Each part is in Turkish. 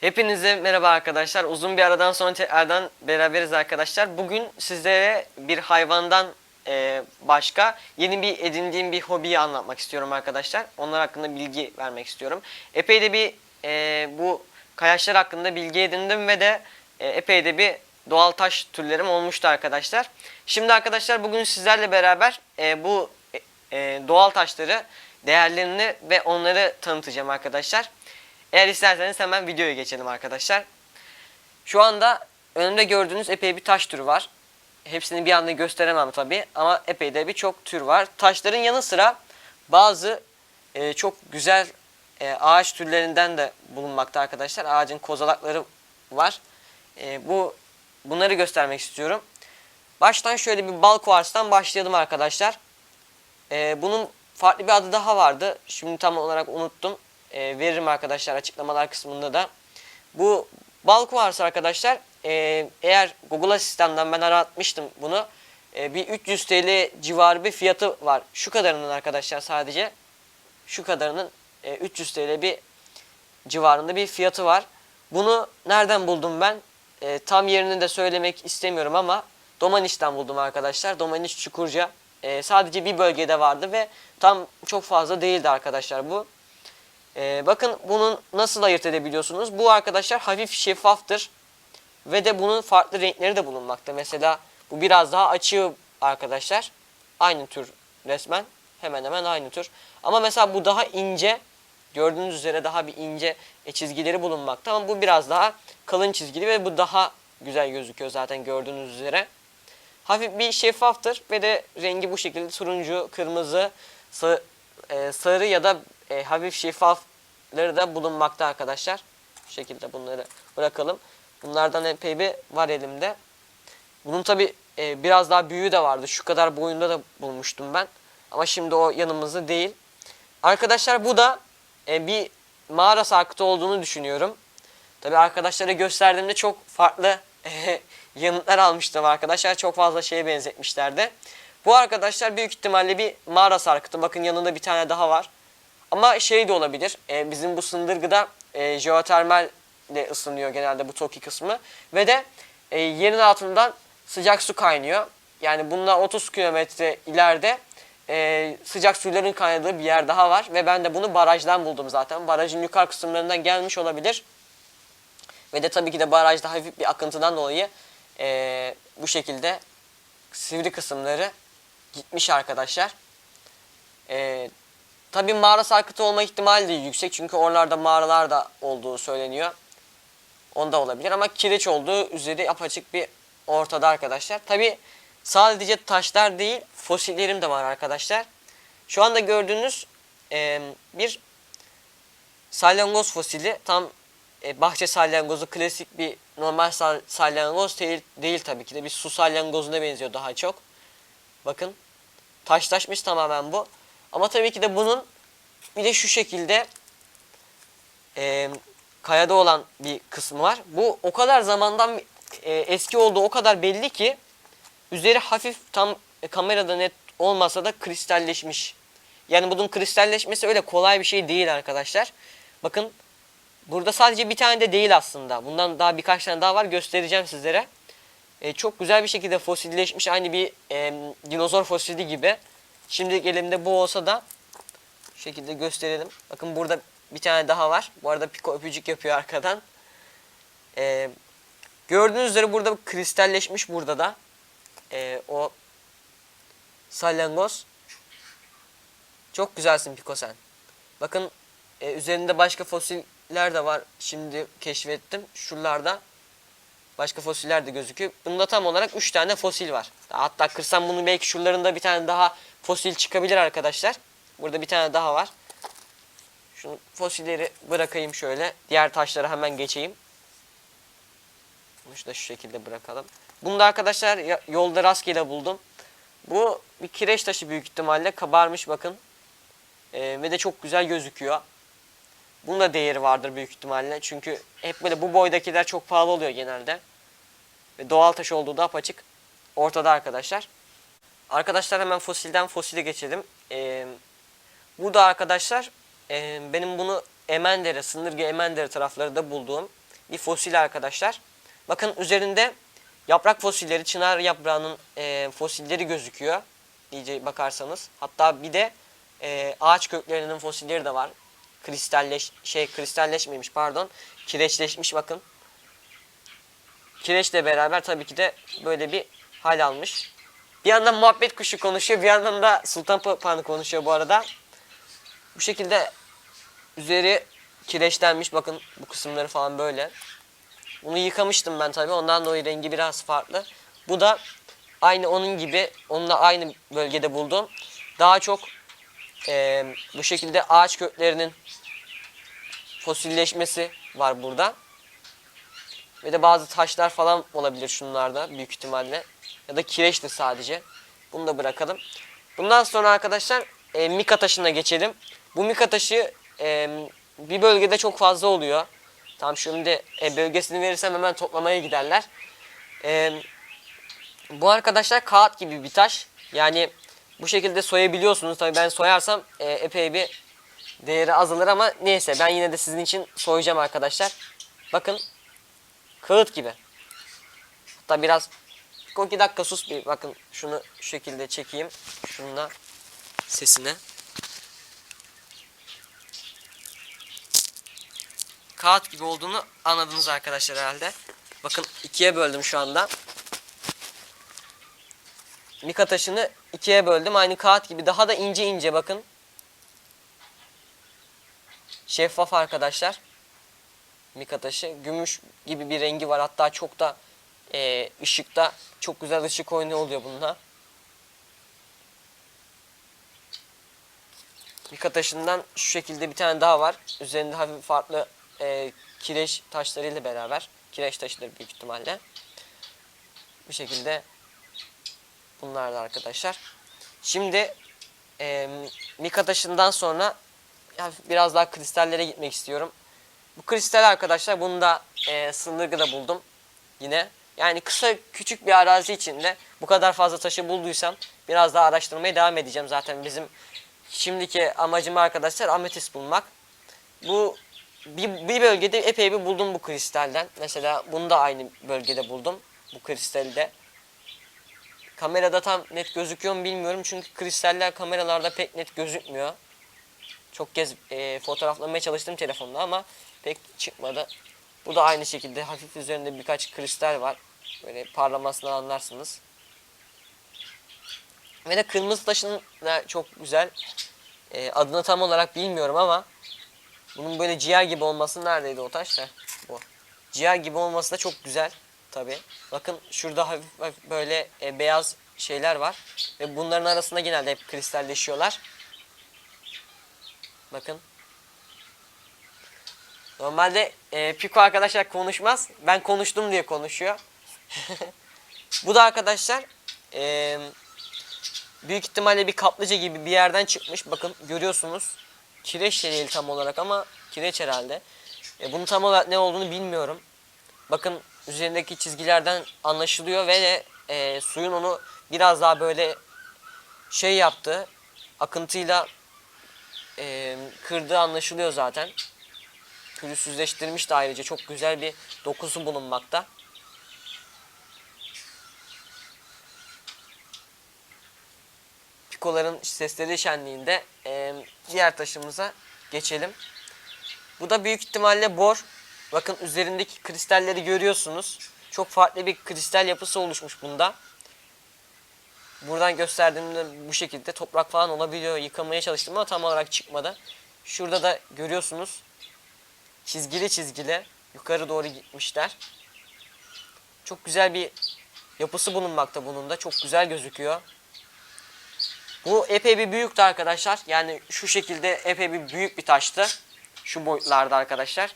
Hepinize merhaba arkadaşlar. Uzun bir aradan sonra tekrardan beraberiz arkadaşlar. Bugün sizlere bir hayvandan e, başka yeni bir edindiğim bir hobiyi anlatmak istiyorum arkadaşlar. Onlar hakkında bilgi vermek istiyorum. Epey de bir e, bu kayaçlar hakkında bilgi edindim ve de e, epey de bir doğal taş türlerim olmuştu arkadaşlar. Şimdi arkadaşlar bugün sizlerle beraber bu doğal taşları, değerlerini ve onları tanıtacağım arkadaşlar. Eğer isterseniz hemen videoya geçelim arkadaşlar. Şu anda önümde gördüğünüz epey bir taş türü var. Hepsini bir anda gösteremem tabi ama epey de birçok tür var. Taşların yanı sıra bazı e, çok güzel e, ağaç türlerinden de bulunmakta arkadaşlar. Ağacın kozalakları var. E, bu bunları göstermek istiyorum. Baştan şöyle bir bal kuarstan başlayalım arkadaşlar. E, bunun farklı bir adı daha vardı. Şimdi tam olarak unuttum. E, veririm arkadaşlar açıklamalar kısmında da. Bu bal kuarsı arkadaşlar e, eğer Google Asistan'dan ben aratmıştım bunu. E, bir 300 TL civarı bir fiyatı var. Şu kadarının arkadaşlar sadece. Şu kadarının e, 300 TL bir civarında bir fiyatı var. Bunu nereden buldum ben? E, tam yerini de söylemek istemiyorum ama Domaniş'ten buldum arkadaşlar. Domaniş Çukurca. E, sadece bir bölgede vardı ve tam çok fazla değildi arkadaşlar bu. E, bakın bunun nasıl ayırt edebiliyorsunuz? Bu arkadaşlar hafif şeffaftır. Ve de bunun farklı renkleri de bulunmakta. Mesela bu biraz daha açığı arkadaşlar. Aynı tür resmen. Hemen hemen aynı tür. Ama mesela bu daha ince. Gördüğünüz üzere daha bir ince e, çizgileri bulunmakta. Ama bu biraz daha kalın çizgili ve bu daha güzel gözüküyor zaten gördüğünüz üzere. Hafif bir şeffaftır ve de rengi bu şekilde turuncu, kırmızı, sa- e, sarı ya da e, hafif şeffafları da bulunmakta arkadaşlar. Bu şekilde bunları bırakalım. Bunlardan epey bir var elimde. Bunun tabi biraz daha büyüğü de vardı. Şu kadar boyunda da bulmuştum ben. Ama şimdi o yanımızda değil. Arkadaşlar bu da e, bir mağara sarkıtı olduğunu düşünüyorum. Tabi arkadaşlara gösterdiğimde çok farklı e, yanıtlar almıştım arkadaşlar. Çok fazla şeye benzetmişlerdi. Bu arkadaşlar büyük ihtimalle bir mağara sarkıtı. Bakın yanında bir tane daha var. Ama şey de olabilir. e, bizim bu sındırgıda e, jeotermal de ısınıyor genelde bu TOKİ kısmı. Ve de e, yerin altından sıcak su kaynıyor. Yani bundan 30 kilometre ileride e, sıcak suyların kaynadığı bir yer daha var. Ve ben de bunu barajdan buldum zaten. Barajın yukarı kısımlarından gelmiş olabilir. Ve de tabii ki de barajda hafif bir akıntıdan dolayı e, bu şekilde sivri kısımları gitmiş arkadaşlar. E, tabii mağara sarkıtı olma ihtimali de yüksek. Çünkü oralarda mağaralar da olduğu söyleniyor. Onda olabilir ama kireç olduğu üzeri apaçık bir ortada arkadaşlar. Tabi sadece taşlar değil fosillerim de var arkadaşlar. Şu anda gördüğünüz e, bir salyangoz fosili. Tam e, bahçe salyangozu klasik bir normal sal salyangoz değil, değil tabii ki de. Bir su salyangozuna benziyor daha çok. Bakın taşlaşmış tamamen bu. Ama tabii ki de bunun bir de şu şekilde e, kayada olan bir kısmı var. Bu o kadar zamandan e, eski olduğu o kadar belli ki üzeri hafif tam e, kamerada net olmasa da kristalleşmiş. Yani bunun kristalleşmesi öyle kolay bir şey değil arkadaşlar. Bakın burada sadece bir tane de değil aslında. Bundan daha birkaç tane daha var göstereceğim sizlere. E, çok güzel bir şekilde fosilleşmiş aynı bir e, dinozor fosili gibi. Şimdi elimde bu olsa da şu şekilde gösterelim. Bakın burada bir tane daha var. Bu arada Piko öpücük yapıyor arkadan. Ee, gördüğünüz üzere burada kristalleşmiş burada da. Ee, o salyangoz. Çok güzelsin Piko sen. Bakın e, üzerinde başka fosiller de var. Şimdi keşfettim. Şuralarda başka fosiller de gözüküyor. Bunda tam olarak 3 tane fosil var. Hatta kırsam bunu belki şuralarında bir tane daha fosil çıkabilir arkadaşlar. Burada bir tane daha var. Şunu fosilleri bırakayım şöyle. Diğer taşlara hemen geçeyim. Bunu da şu şekilde bırakalım. Bunu da arkadaşlar yolda rastgele buldum. Bu bir kireç taşı büyük ihtimalle kabarmış bakın. Ee, ve de çok güzel gözüküyor. Bunun da değeri vardır büyük ihtimalle. Çünkü hep böyle bu boydakiler çok pahalı oluyor genelde. Ve doğal taş olduğu da apaçık ortada arkadaşlar. Arkadaşlar hemen fosilden fosile geçelim. Ee, burada arkadaşlar e, benim bunu Emendere, Sındırgı Emendere taraflarında bulduğum bir fosil arkadaşlar. Bakın üzerinde yaprak fosilleri, çınar yaprağının e, fosilleri gözüküyor. iyice bakarsanız. Hatta bir de e, ağaç köklerinin fosilleri de var. Kristalleş şey kristalleşmemiş pardon. Kireçleşmiş bakın. Kireçle beraber tabii ki de böyle bir hal almış. Bir yandan muhabbet kuşu konuşuyor, bir yandan da sultan papağanı konuşuyor bu arada. Bu şekilde üzeri kireçlenmiş. Bakın bu kısımları falan böyle. Bunu yıkamıştım ben tabii. Ondan dolayı rengi biraz farklı. Bu da aynı onun gibi, onunla aynı bölgede buldum. Daha çok e, bu şekilde ağaç köklerinin fosilleşmesi var burada. Ve de bazı taşlar falan olabilir şunlarda büyük ihtimalle. Ya da kireçti sadece. Bunu da bırakalım. Bundan sonra arkadaşlar e, mika taşına geçelim. Bu mika taşı e, bir bölgede çok fazla oluyor. Tam şimdi e, bölgesini verirsem hemen toplamaya giderler. E, bu arkadaşlar kağıt gibi bir taş. Yani bu şekilde soyabiliyorsunuz. Tabii ben soyarsam e, epey bir değeri azalır ama neyse ben yine de sizin için soyacağım arkadaşlar. Bakın kağıt gibi. Hatta biraz iki dakika sus bir bakın şunu şu şekilde çekeyim. Şununla sesine. Kağıt gibi olduğunu anladınız arkadaşlar herhalde. Bakın ikiye böldüm şu anda. Mika taşını ikiye böldüm. Aynı kağıt gibi. Daha da ince ince bakın. Şeffaf arkadaşlar. Mika taşı. Gümüş gibi bir rengi var. Hatta çok da e, ışıkta çok güzel ışık oyunu oluyor bununla. Mika taşından şu şekilde bir tane daha var. Üzerinde hafif farklı e, kireç taşlarıyla beraber. Kireç taşıdır büyük ihtimalle. Bu şekilde bunlar da arkadaşlar. Şimdi e, Mika taşından sonra biraz daha kristallere gitmek istiyorum. Bu kristal arkadaşlar bunu da e, Sındırgı'da buldum. Yine. Yani kısa küçük bir arazi içinde bu kadar fazla taşı bulduysam biraz daha araştırmaya devam edeceğim. Zaten bizim şimdiki amacım arkadaşlar ametist bulmak. Bu bir, bir bölgede epey bir buldum bu kristalden. Mesela bunu da aynı bölgede buldum. Bu kristalde. Kamerada tam net gözüküyor mu bilmiyorum. Çünkü kristaller kameralarda pek net gözükmüyor. Çok kez e, fotoğraflamaya çalıştım telefonda ama pek çıkmadı. Bu da aynı şekilde hafif üzerinde birkaç kristal var. Böyle parlamasından anlarsınız. Ve de kırmızı taşın da çok güzel. E, adını tam olarak bilmiyorum ama bunun böyle ciğer gibi olması neredeydi o taş da? Bu. Ciğer gibi olması da çok güzel tabi. Bakın şurada hafif, hafif böyle e, beyaz şeyler var. Ve bunların arasında genelde hep kristalleşiyorlar. Bakın. Normalde e, Pico arkadaşlar konuşmaz. Ben konuştum diye konuşuyor. Bu da arkadaşlar e, büyük ihtimalle bir kaplıca gibi bir yerden çıkmış. Bakın görüyorsunuz. Kireç de değil tam olarak ama kireç herhalde. E, bunun tam olarak ne olduğunu bilmiyorum. Bakın üzerindeki çizgilerden anlaşılıyor ve e, suyun onu biraz daha böyle şey yaptı. Akıntıyla e, kırdığı anlaşılıyor zaten. Pürüzsüzleştirmiş de ayrıca çok güzel bir dokusu bulunmakta. Pikoların sesleri şenliğinde e, diğer taşımıza geçelim. Bu da büyük ihtimalle bor. Bakın üzerindeki kristalleri görüyorsunuz. Çok farklı bir kristal yapısı oluşmuş bunda. Buradan gösterdiğimde bu şekilde toprak falan olabiliyor. Yıkamaya çalıştım ama tam olarak çıkmadı. Şurada da görüyorsunuz. Çizgili çizgili yukarı doğru gitmişler. Çok güzel bir yapısı bulunmakta bunun da. Çok güzel gözüküyor. Bu epey bir büyüktü arkadaşlar. Yani şu şekilde epey bir büyük bir taştı. Şu boyutlarda arkadaşlar.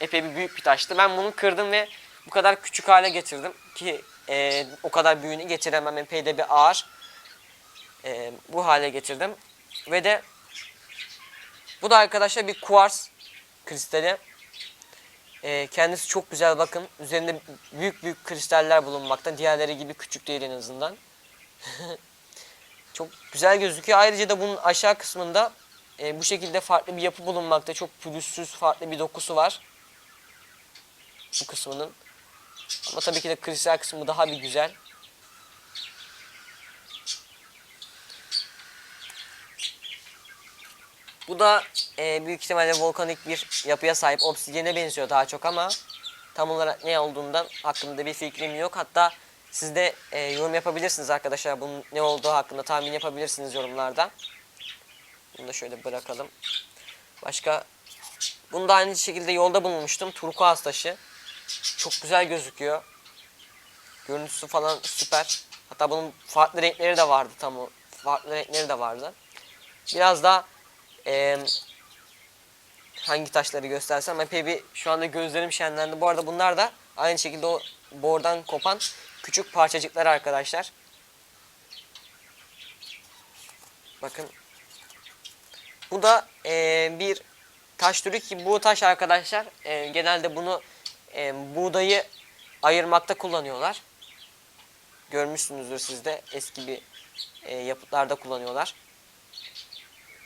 Epey bir büyük bir taştı. Ben bunu kırdım ve bu kadar küçük hale getirdim. Ki e, o kadar büyüğünü getiremem. Epey de bir ağır. E, bu hale getirdim. Ve de bu da arkadaşlar bir kuars kristali. E, kendisi çok güzel bakın. Üzerinde büyük büyük kristaller bulunmakta. Diğerleri gibi küçük değil en azından. çok güzel gözüküyor. Ayrıca da bunun aşağı kısmında e, bu şekilde farklı bir yapı bulunmakta. Çok pürüzsüz farklı bir dokusu var. bu kısmının. Ama tabii ki de kristal kısmı daha bir güzel. Bu da e, büyük ihtimalle volkanik bir yapıya sahip. Obsidiyene benziyor daha çok ama tam olarak ne olduğundan hakkında bir fikrim yok. Hatta siz de e, yorum yapabilirsiniz arkadaşlar. Bunun ne olduğu hakkında tahmin yapabilirsiniz yorumlarda. Bunu da şöyle bırakalım. Başka bunu da aynı şekilde yolda bulmuştum. Turkuaz taşı. Çok güzel gözüküyor. Görüntüsü falan süper. Hatta bunun farklı renkleri de vardı tam o. Farklı renkleri de vardı. Biraz daha eee, hangi taşları göstersem epey bir şu anda gözlerim şenlendi. Bu arada bunlar da aynı şekilde o bordan kopan küçük parçacıklar arkadaşlar. Bakın. Bu da eee, bir taş türü ki bu taş arkadaşlar eee, genelde bunu eee, buğdayı ayırmakta kullanıyorlar. Görmüşsünüzdür siz de eski bir eee, yapıtlarda kullanıyorlar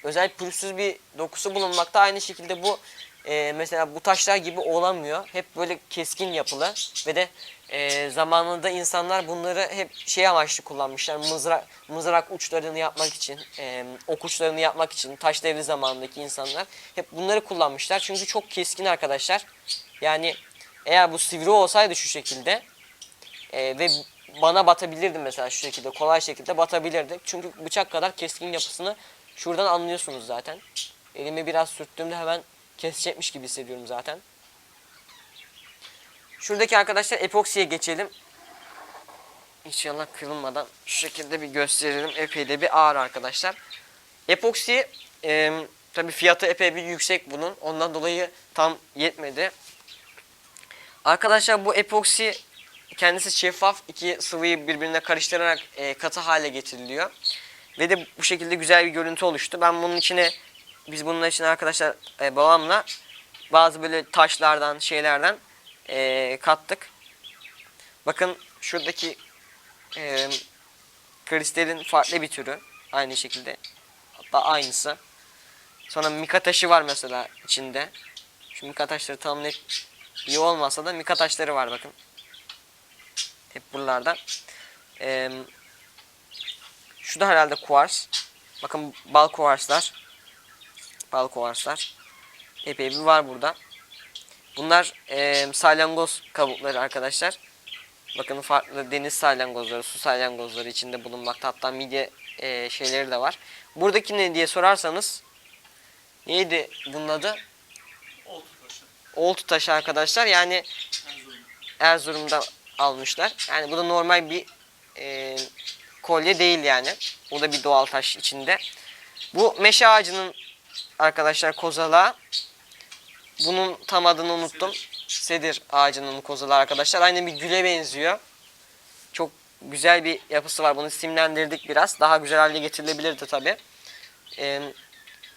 özel pürüzsüz bir dokusu bulunmakta. Aynı şekilde bu e, mesela bu taşlar gibi olamıyor. Hep böyle keskin yapılı ve de e, zamanında insanlar bunları hep şey amaçlı kullanmışlar. Mızrak mızrak uçlarını yapmak için, e, ok uçlarını yapmak için taş devri zamanındaki insanlar hep bunları kullanmışlar. Çünkü çok keskin arkadaşlar. Yani eğer bu sivri olsaydı şu şekilde e, ve bana batabilirdi mesela şu şekilde kolay şekilde batabilirdi. Çünkü bıçak kadar keskin yapısını şuradan anlıyorsunuz zaten. Elimi biraz sürttüğümde hemen kesecekmiş gibi hissediyorum zaten. Şuradaki arkadaşlar epoksiye geçelim. İnşallah kırılmadan şu şekilde bir gösterelim. Epey de bir ağır arkadaşlar. Epoksi e, tabi fiyatı epey bir yüksek bunun. Ondan dolayı tam yetmedi. Arkadaşlar bu epoksi kendisi şeffaf iki sıvıyı birbirine karıştırarak e, katı hale getiriliyor. Ve de bu şekilde güzel bir görüntü oluştu. Ben bunun içine biz bunun için arkadaşlar e, babamla bazı böyle taşlardan şeylerden e, kattık. Bakın şuradaki e, kristalin farklı bir türü. Aynı şekilde. Hatta aynısı. Sonra mika taşı var mesela içinde. Şu mika taşları tam net iyi olmasa da mika taşları var bakın. Hep buralarda. Eee şu da herhalde kuvars. Bakın bal kuvarslar. Bal kuvarslar. Epey bir var burada. Bunlar e, salyangoz kabukları arkadaşlar. Bakın farklı deniz salyangozları, su salyangozları içinde bulunmakta. Hatta midye e, şeyleri de var. Buradaki ne diye sorarsanız neydi bunun adı? Oltu taşı. Oltu taşı arkadaşlar. Yani Erzurum. Erzurum'da almışlar. Yani bu da normal bir e, kolye değil yani. Bu da bir doğal taş içinde. Bu meşe ağacının arkadaşlar kozalağı. Bunun tam adını unuttum. Sedir ağacının kozalağı arkadaşlar. Aynı bir güle benziyor. Çok güzel bir yapısı var. Bunu simlendirdik biraz. Daha güzel hale getirilebilirdi tabi. Ee,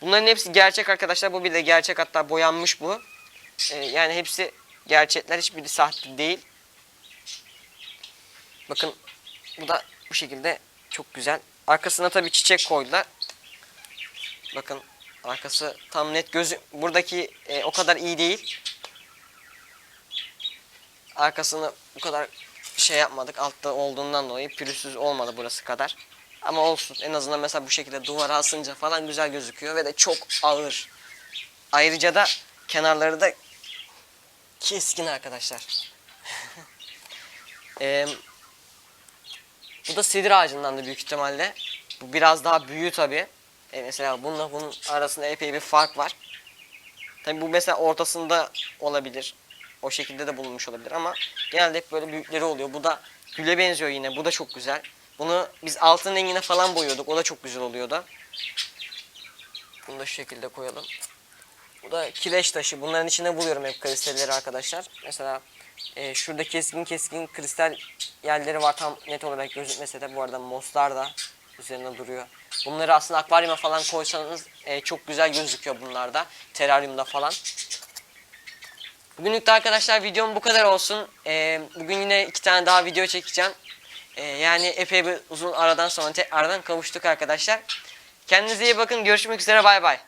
bunların hepsi gerçek arkadaşlar. Bu bir de gerçek hatta boyanmış bu. Ee, yani hepsi gerçekler. Hiçbiri sahte değil. Bakın bu da bu şekilde çok güzel. Arkasına tabi çiçek koydular. Bakın arkası tam net gözü buradaki e, o kadar iyi değil. Arkasını bu kadar şey yapmadık altta olduğundan dolayı pürüzsüz olmadı burası kadar. Ama olsun en azından mesela bu şekilde duvara asınca falan güzel gözüküyor ve de çok ağır. Ayrıca da kenarları da keskin arkadaşlar. Eee bu da sedir ağacından da büyük ihtimalle. Bu biraz daha büyüğü tabi. E mesela bununla bunun arasında epey bir fark var. Tabi bu mesela ortasında olabilir. O şekilde de bulunmuş olabilir ama genelde hep böyle büyükleri oluyor. Bu da güle benziyor yine. Bu da çok güzel. Bunu biz altın rengine falan boyuyorduk. O da çok güzel oluyordu. Bunu da şu şekilde koyalım. Bu da kireç taşı. Bunların içinde buluyorum hep kristalleri arkadaşlar. Mesela e, şurada keskin keskin kristal yerleri var tam net olarak gözükmese de bu arada moslar da üzerinde duruyor. Bunları aslında akvaryuma falan koysanız e, çok güzel gözüküyor bunlarda. Teraryumda falan. Bugünlük de arkadaşlar videom bu kadar olsun. E, bugün yine iki tane daha video çekeceğim. E, yani epey bir uzun aradan sonra tekrardan kavuştuk arkadaşlar. Kendinize iyi bakın. Görüşmek üzere. Bay bay.